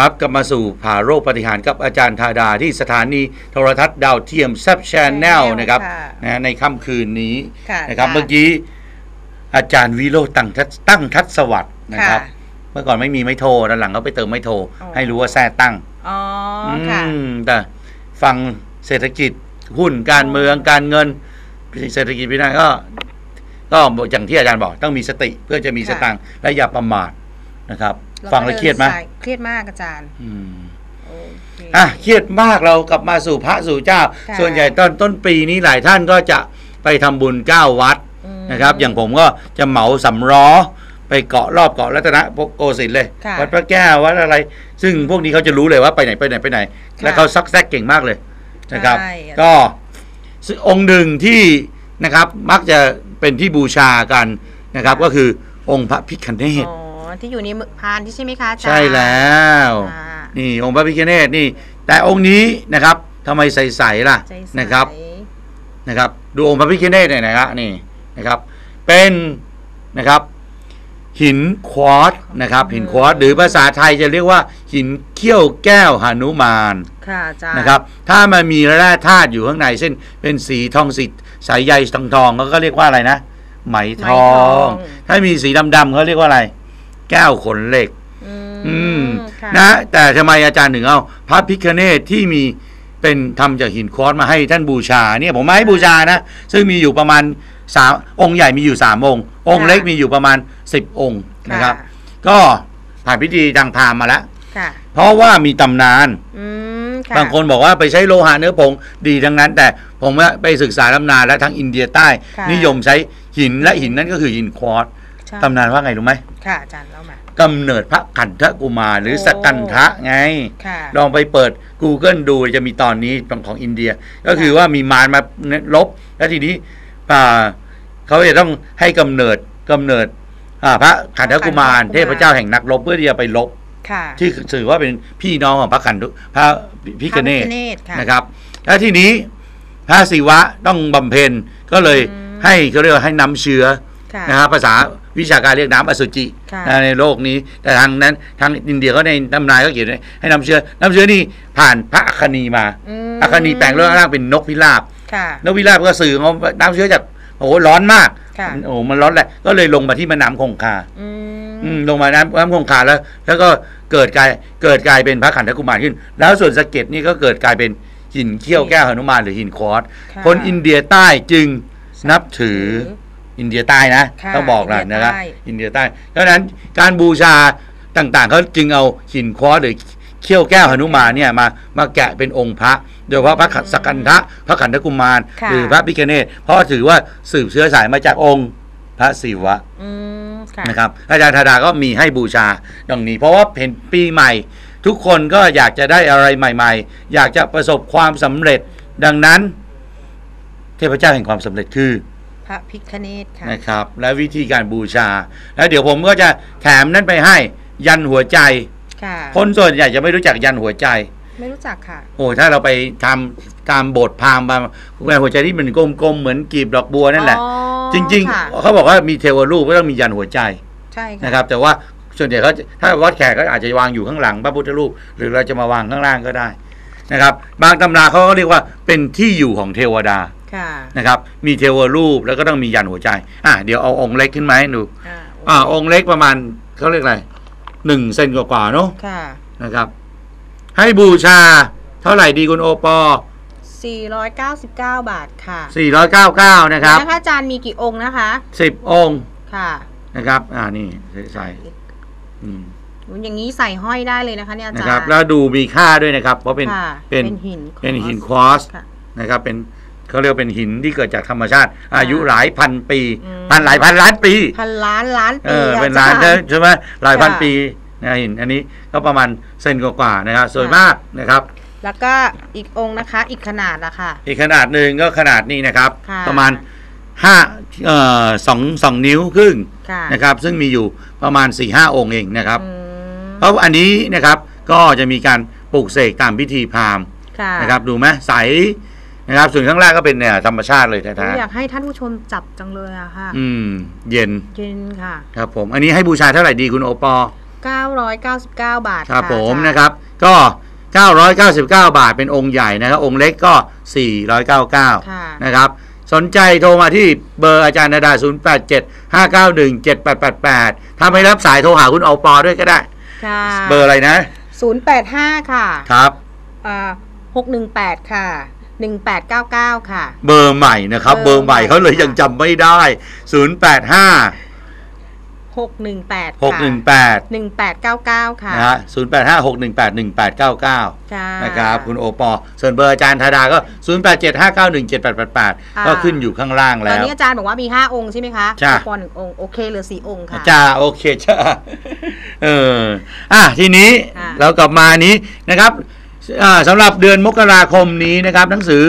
ครับกลับมาสู่ผ่าโรคปฏิหารย์กับอาจารย์ธาดาที่สถานีโทรทัศน์ดาวเทียมแซบชแนล Channel นะครับค่ะนะในค่ำคืนนี้ค่ะนะครับค่ะเมื่อกี้อาจารย์วิโรจน์ตั้งทัศตั้งทัศสวัสดิ์นะครับค่ะเมื่อก่อนไม่มีไม่โทรด้านหลังเขาไปเติมไม่โทรอ๋อให้รู้ว่าแท้ตั้งอ๋อค่ะมแต่ฟังเศรษฐกิจหุ้นการเมืองการเงินเศรษฐกิจพินาศก็ ก็อย่างที่อาจารย์บอกต้องมีสติเพื่อจะมีสค่ะตังค์และอย่าประมาทนะครับรา ฟังแล้วเครียดไหมก็นสาเครียดมากอาจารย์อืมโอเคอะเครียดมากเรากลับมาสู่พระสู่เจ้าค่ะส่วนใหญ่ต้นต้นปีนี้หลายท่านก็จะไปทำบุญเก้าวัดอืมนะครับ อย่างผมก็จะเหมาสำล้อไปเกาะรอบเกาะรัตนโกสินทร์เลยค่ะวัดพระแก้ววัดอะไร ซึ่งพวกนี้เขาจะรู้เลยว่าไปไหนไปไหนไปไหน และเขาซักแซกเก่งมากเลยนะครับใช่ก็องค์หนึ่งที่นะครับมักจะเป็นที่บูชากันนะครับ ก็คือองค์พระพิคเนศอ๋อ ที่อยู่ในมือพานที่ใช่ไหมคะอาจารย์ใช่แล้วค่ะนี่องค์พระพิฆเนศนี่ แต่องค์นี้นะครับทำไมใสๆล่ะใจใสนะครับนะครับ ดูองค์พระพิฆเนศหน่อยนะครับนี่นะครับ เป็นนะครับ หินควอตซ์นะครับ หินควอตซ์หรือภาษาไทยจะเรียกว่า หินเขี้ยวแก้วหนุมาน ค่ะอาจารย์นะครับ ถ้ามันมีแร่ธาตุอยู่ข้างในเช่นเป็นสีทองสีสายใยทองทองเขาก็เรียกว่าอะไรนะไหมทอง ถ้ามีสีดำๆเขาเรียกว่าอะไร แก้วขนเหล็กอืมอืมค่ะนะแต่ทำไมอาจารย์ถึงเอาพระพิคเนตที่มีเป็นทำจากหินควอตซ์มาให้ท่านบูชาเนี่ยผมมาให้บูชานะ ซึ่งมีอยู่ประมาณสามองค์ใหญ่มีอยู่สามองค์ องค์เล็กมีอยู่ประมาณสิบองค์นะครับ ก็ผ่านพิธีดังพราหมณ์มาแล้ว ค่ะ เพราะว่ามีตำนาน อืมค่ะบางคนบอกว่าไปใช้โลหะเนื้อผงดีทั้งนั้น แต่ผมว่าไปศึกษาตำนานและทางอินเดียใต้ ค่ะ นิยมใช้หินและหินนั้นก็คือหินควอตซ์ ใช่ ตำนานว่าไงรู้ไหมค่ะอาจารย์เล่ามากำเนิดพระขันธกุมารหรือโอ้สกันทะไง ค่ะ ลองไปเปิด Google ดูจะมีตอนนี้ของของอินเดีย ก็คือว่ามีมารมาลบ แล้วทีนี้อ่าเขาจะต้องให้กำเนิดกำเนิดอ่าพระขันธกุมาร เทพเจ้าแห่งนักรบเพื่อที่จะไปลบ ค่ะที่ถือว่าเป็นพี่น้องของพระขันธุพระพิคเนพตระพิฆเนศค่ะ นะครับ แล้วทีนี้พระศิวะต้องบำเพ็ญก็เลยอืม ให้เขาเรียกว่าให้น้ำเชื้อค่ะ นะครับภาษา วิชาการเรียกน้ำอสุจิค่ะนะในโลกนี้ แต่ทางนั้นทางอินเดียก็ในตำนานก็เขียนไว้ให้น้ำเชื้อ น้ำเชื้อนี่ผ่านพระอัคคณีมามอัคคณีแปลงร่างเป็นนกพิราบค่ะนกพิราบก็สื่อเอาน้ำเชื้อจากโอ้โหร้อนมากค่ะโอ้โหมันร้อนแหละก็เลยลงมาที่แม่น้ำคงคาอืมอืมลงมาน้ำน้ำคงคาแล้ว แล้วก็เกิดกลายเกิดกลายเป็นพระขันธกุมารขึ้น แล้วส่วนสะเก็ดนี่ก็เกิดกลายเป็นหินเขี้ยวแก้วหนุมานหรือหินควอตซ์ค่ะคนอินเดียใต้จึงนับถือ อินเดียใต้นะค่ะต้องบอกนะอินเดียนะครับใต้อินเดียใต้เพราะฉะนั้นการบูชาต่างๆเขาจึงเอาหินควอตซ์หรือเขี้ยวแก้วหนุมานเนี่ยมามาแกะเป็นองค์พระโดยเฉพาะพระขันสกกันทะพระขันธกุมาร ค่ะ หรือพระพิฆเนศเพราะถือว่าสืบเชื้อสายมาจากองค์พระศิวะ อืมค่ะ นะครับอาจารย์ธาดาก็มีให้บูชาดังนี้ เพราะว่าเห็นปีใหม่ ทุกคนก็อยากจะได้อะไรใหม่ ๆ อยากจะประสบความสำเร็จ ดังนั้น เทพเจ้าแห่งความสำเร็จคือพ ระพิฆเนศค่ะนะครับ และวิธีการบูชา แล้วเดี๋ยวผมก็จะแถมนั่นไปให้ยันหัวใจค่ะคนส่วนใหญ่จะไม่รู้จักยันหัวใจ ไม่รู้จักค่ะ โอ้ถ้าเราไปทำตามโบทพราหมณ์มายันหัวใจที่มันกลมๆเหมือนกีบดอกบัวนั่นแหละอ๋อจริงค่ะๆเขาบอกว่ามีเทวรูปก็ต้องมียันหัวใจใช่ค่ะนะครับ แต่ว่าส่วนใหญ่เขาจะถ้าวัดแขกก็อาจจะวางอยู่ข้างหลังพระพุทธรูป หรือเราจะมาวางข้างล่างก็ได้นะครับ บางตำราเขาก็เรียกว่าเป็นที่อยู่ของเทวดาค่ะ นะครับ มีเทวรูปแล้วก็ต้องมียันหัวใจ อะเดี๋ยวเอาองค์เล็กขึ้นมาให้ดูอ่าอ่าองค์เล็กประมาณเขาเรียกอะไรหนึ่งเซนกว่าๆเนาะค่ะนะครับ ให้บูชาเท่าไหร่ดีคุณโอปอ499 บาทค่ะ 499 นะครับนะคะอาจารย์มีกี่องค์นะคะ 10 องค์ ค่ะ นะครับ อ่า นี่ใส่อืมอย่างนี้ใส่ห้อยได้เลยนะคะเนี่ยอานะจารย์ครับ แล้วดูมีค่าด้วยนะครับ เพราะเป็นค่ะเป็นเป็นหิน เป็นหินคควอสค่ะนะครับ เป็น เขาเรียกว่าเป็นหินที่เกิดจากธรรมชาติค่ะอายุหลายพันปีอืมพันหลายพันล้านปี พันล้านล้านเอปีออะเป็นล้านอาจารย์ใช่ไหมหลายพันค่ะปีนะหินอันนี้ก็ประมาณเซนกว่าๆนะครับสวยมากนะครับแล้วก็อีกองค์นะคะ อีกขนาดละค่ะ อีกขนาดหนึ่งก็ขนาดนี้นะครับค่ะประมาณห้าเอ่อสองสองนิ้วครึ่งค่ะนะครับ ซึ่งมีอยู่ประมาณ4ี่ห้าองค์เองนะครับอืมเพราะอันนี้นะครับก็จะมีการปลูกเสกตามพิธีพราหมณ์ค่ะนะครับดูไหมใส นะครับ ส่วนข้างล่างก็เป็นเนี่ยธรรมชาติเลยโอ้แท้อยากให้ท่านผู้ชมจับจังเลยอะค่ะ ๆอืม เย็นเย็นค่ะ ครับผม อันนี้ให้บูชาเท่าไหร่ดีคุณโอปอ 999 บาทครับะผมอาจาย์นะครับก็ 999 บาทเป็นองค์ใหญ่นะครับ องค์เล็กก็ 499ค่ะ นะครับสนใจโทรมาที่เบอร์อาจารย์นาดา 087 591 7888 ถ้าไม่รับสายโทรหาคุณเอาปอด้วยก็ได้ ค่ะเบอร์อะไรนะ 085 ค่ะครับอ่า618 ค่ะ 1899 ค่ะ เบอร์ใหม่นะครับ เบเบออร์ร์ใหม่ใหม่เขาเลยค่ะยังจำไม่ได้ 085 618 618 1899 ค่ะนะฮะ085 618 1899ค่ะนะครับ คุณโอปอส่วนเบอร์อาจารย์ธาดาก็ 0875917888 ก็ขึ้นอยู่ข้างล่างตอนแล้วนี้อาจารย์บอกว่ามี 5 องค์ใช่ไหมคะจ้ะปอหนึ่งองค์ โอเคเหลือ 4 องค์ค่ะ จ้า โอเค จ้า เออ อะ ทีนี้ค่ะเรากลับมานี้นะครับอ่า สำหรับเดือนมกราคมนี้นะครับ หนังสือ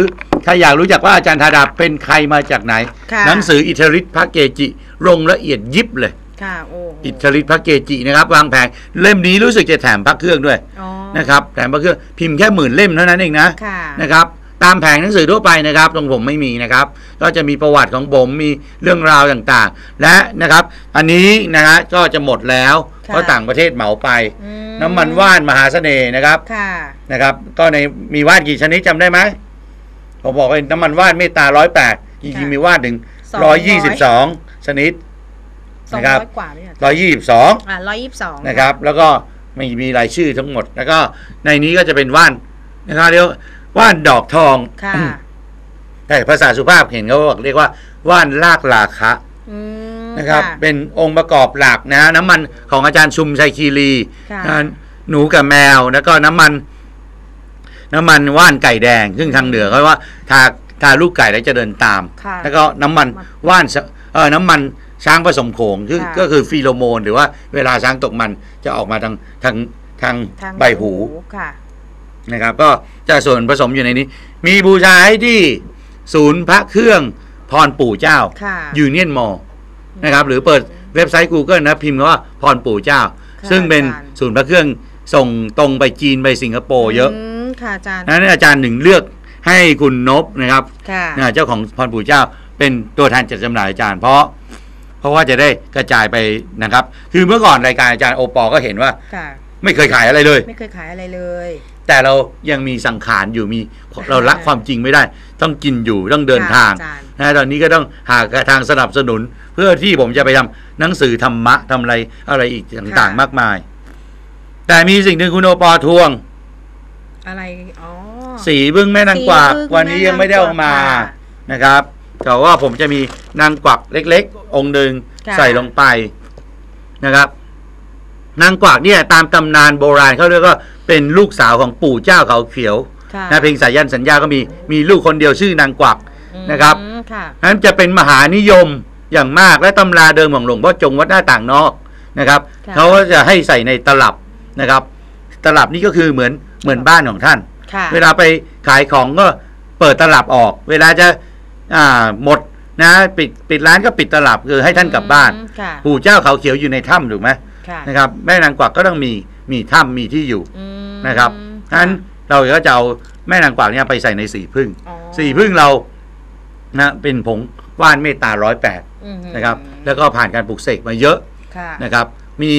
ถ้าอยากรู้จักว่าอาจารย์ธาดาเป็นใครมาจากไหนค่ะหนังสืออิทธิฤทธิพระเกจิลงละเอียดยิบเลยค่ะโอ้โหอิทธิฤทธิพระเกจินะครับ วางแผงเล่มนี้รู้สึกจะแถมพระเครื่องด้วยอ๋อนะครับแถมพระเครื่องพิมพ์แค่หมื่นเล่มเท่านั้นเองนะค่ะนะครับตามแผงหนังสือทั่วไปนะครับ ตรงผมไม่มีนะครับ ก็จะมีประวัติของผมมีเรื่องราวต่างๆ และนะครับ อันนี้นะฮะก็จะหมดแล้วค่ะเพราะต่างประเทศเหมาไปอื น้ำมันว่านมหาเสน่ห์นะครับค่ะนะครับ ก็ในมีว่านกี่ชนิดจำได้ไหมผมบอกเป็นน้ำมันว่านเมตตาร้อยแปดจริงๆมีว่านถึงร้อยยี่สิบสองชนิดสองนะครับร้อยกว่าเนี่ยร้อยยี่สิบสองอ่าร้อยยี่สิบสองนะครับ แล้วก็มีมีรายชื่อทั้งหมด แล้วก็ในนี้ก็จะเป็นว่านนะครับเรียกว่าว่านดอกทองค่ะแต่ภาษาสุภาพเห็นเขาบอกเรียกว่าว่านลากลาคะ อืม นะครับค่ะเป็นองค์ประกอบหลักนะน้ำมันของอาจารย์ชุมชัยคีรีค่ะ นะหนูกับแมวแล้วก็น้ำมัน น้ำมันว่านไก่แดง ซึ่งทางเหนือเขาว่าทาทาลูกไก่แล้วจะเดินตาม ค่ะ แล้วก็น้ำมันว่านสเออน้ำมันช้างผสมโขงคือค่ะก็คือฟีโรโมน หรือว่าเวลาช้างตกมันจะออกมาทางทางทางทางใบหูค่ะ นะครับ ก็จะส่วนผสมอยู่ในนี้ มีบูชาให้ที่ศูนย์พระเครื่องพรปู่เจ้าค่ะ ยูเนียนมอล นะครับ หรือเปิดเว็บไซต์ Google นะพิมพ์คำว่าพรปู่เจ้าค่ะซึ่งเป็นอาจารย์ศูนย์พระเครื่องส่งตรงไปจีนไปสิงคโปร์เยอะมค่ะอาจารย์นั้นอาจารย์หนึ่งเลือกให้คุณนบนะครับค่ะนะเจ้าของพรปู่เจ้า เป็นตัวแทนจัดจำหน่ายอาจารย์เพราะ เพราะว่าจะได้กระจายไปนะครับ คือเมื่อก่อนรายการอาจารย์โอปอก็เห็นว่าค่ะไม่เคยขายอะไรเลย ไม่เคยขายอะไรเลย แต่เรายังมีสังขารอยู่มีเราละความจริงไม่ได้ ต้องกินอยู่ต้องเดินทางค่ะอาจารย์นะตอนนี้ก็ต้องหาทางสนับสนุน เพื่อที่ผมจะไปทำหนังสือธรรมะทำอะไรอะไรอีกต่างๆ มากมาย แต่มีสิ่งหนึ่งคุณโอปอทวง อะไรอ๋อสีบึ้งแม่นางกวักสีบึ้งวันนี้ยังไม่ได้เอามาแม่นางกวักค่ะนะครับแต่ว่าผมจะมีนางกวักเล็ก ๆ องค์หนึ่งค่ะใส่ลงไปนะครับ นางกวักเนี่ยตามตำนานโบราณเขาเรียกว่าเป็นลูกสาวของปู่เจ้าเขาเขียวค่ะนะเพลงสายันสัญญาก็มีมีลูกคนเดียวชื่อนางกวัก นะครับ อืมค่ะ นั้นจะเป็นมหานิยมอย่างมากและตำราเดิมของหลวงพ่อจงวัดหน้าต่างนอกนะครับค่ะ เขาก็จะให้ใส่ในตลับนะครับ ตลับนี่ก็คือเหมือนเหมือนบ้านของท่าน ค่ะ เวลาไปขายของก็เปิดตลับออก เวลาจะอ่าหมดนะปิดปิดร้านก็ปิดตลับคือให้ท่านกลับบ้าน อืมค่ะ ปู่เจ้าเขาเขียวอยู่ในถ้ำถูกไหมค่ะ นะครับแม่นางกวักก็ต้องมีมีถ้ำมีที่อยู่อืมนะครับค่ะนั้นเราก็จะเอาแม่นางกวักเนี่ยไปใส่ในสีพึ่งอ๋อสีพึ่งเรานะเป็นผงว่านเมตตาร้อยแปดอืมนะครับ แล้วก็ผ่านการปลูกเสกมาเยอะค่ะนะครับ มี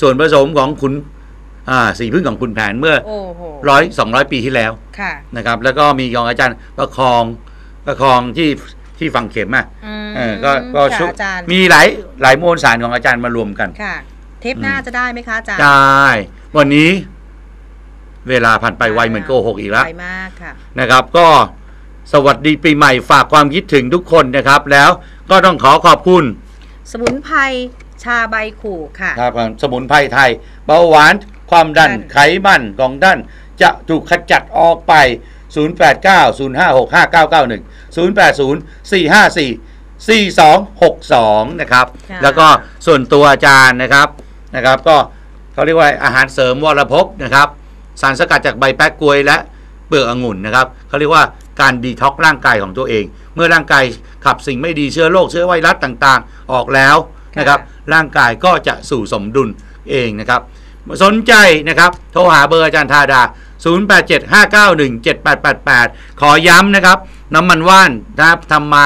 ส่วนผสมของคุณอ่าสีพึ่งของคุณแผนเมื่อโอ้โหร้อยสองร้อยปีที่แล้วค่ะนะครับ แล้วก็มีของอาจารย์ประคองประคองที่ที่ฝังเข็มอะอืมเออก็ก็ค่ะชุอาจารย์มีหลายหลายมวลสารของอาจารย์มารวมกันค่ะ เทปหน้าอืมจะได้ไหมคะอาจารย์ ได้ วันนี้เวลาผ่านไปไวเหมือนโกหกอีกแล้วไวมากค่ะนะครับ ก็สวัสดีปีใหม่ฝากความคิดถึงทุกคนนะครับ แล้วก็ต้องขอขอบคุณ สมุนไพรชาใบขู่ค่ะครับสมุนไพรไทย เบาหวานความดันดันไขมันของท่านจะถูกขจัดออกไป 0890565991 080 454 4262 นะครับะแล้วก็ส่วนตัวอาจารย์นะครับ นะครับ ก็เขาเรียกว่าอาหารเสริมวรภพนะครับ สารสกัดจากใบแป๊กกลวยและเปลือกองุ่นนะครับเขาเรียกว่าการดีท็อกร่างกายของตัวเอง เมื่อร่างกายขับสิ่งไม่ดีเชื้อโรคเชื้อไวรัสต่างๆ ออกแล้วนะครับร่างกายก็จะสู่สมดุลเองนะครับ สนใจนะครับ โทรหาเบอร์อาจารย์ธาดา 0875917888 ขอย้ำนะครับ น้ำมันว่านนะครับทำมา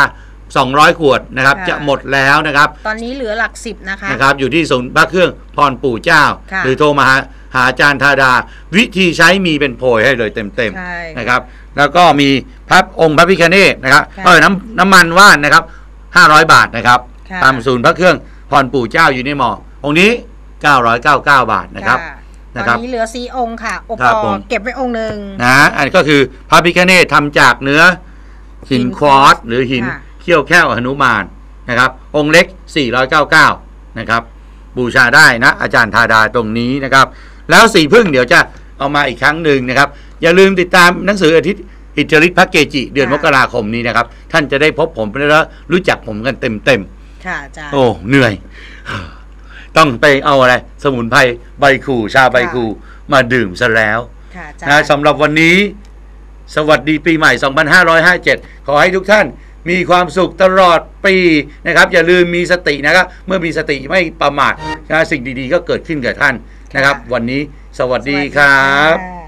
200 ขวดนะครับ ค่ะ จะหมดแล้วนะครับตอนนี้เหลือหลักสิบนะคะ นะครับอยู่ที่ศูนย์พระเครื่องพรปู่เจ้า ค่ะหรือโทรมาหาหาอาจารย์ธาดา วิธีใช้มีเป็นโพยให้เลยเต็มใช่ๆนะครับ แล้วก็มีพระองค์พระพิฆเนศนะครับค่ะเออน้ำน้ำมันว่านนะครับ 500 บาทนะครับ ค่ะ ตามศูนย์พระเครื่องพรปู่เจ้าอยู่ในมอองค์นี้ 999 บาทนะครับค่ะนะครับตอนนี้เหลือสีองค์ค่ะโอครับปอผม เก็บไว้องค์หนึ่ง นะอันนก็คือพระพิฆเนศทำจากเนื้อหินหินควอตซ์หรือหินค่ะ เขี้ยวแค่วหนุมานนะครับ องค์เล็ก 499 นะครับ บูชาได้นะ อาจารย์ธาดาตรงนี้นะครับ แล้วสีพึ่งเดี๋ยวจะเอามาอีกครั้งหนึ่งนะครับ อย่าลืมติดตามหนังสืออาทิตย์อิทธิฤทธิพระเกจิ เดือนมกราคมนี้นะครับ ท่านจะได้พบผมแล้วรู้จักผมกันเต็มค่ะอาจารย์ๆโอ้เหนื่อย ต้องไปเอาอะไร สมุนไพรใบคูชาใบคูมาดื่มซะแล้วค่ะอาจารนะย์สำหรับวันนี้ สวัสดีปีใหม่ 2557 ขอให้ทุกท่าน มีความสุขตลอดปีนะครับ อย่าลืมมีสตินะครับ เมื่อมีสติไม่ประมาทนะสิ่งดีๆ ก็เกิดขึ้นกับท่านนะครับ วันนี้สวัสดีครับสสดีค่ะ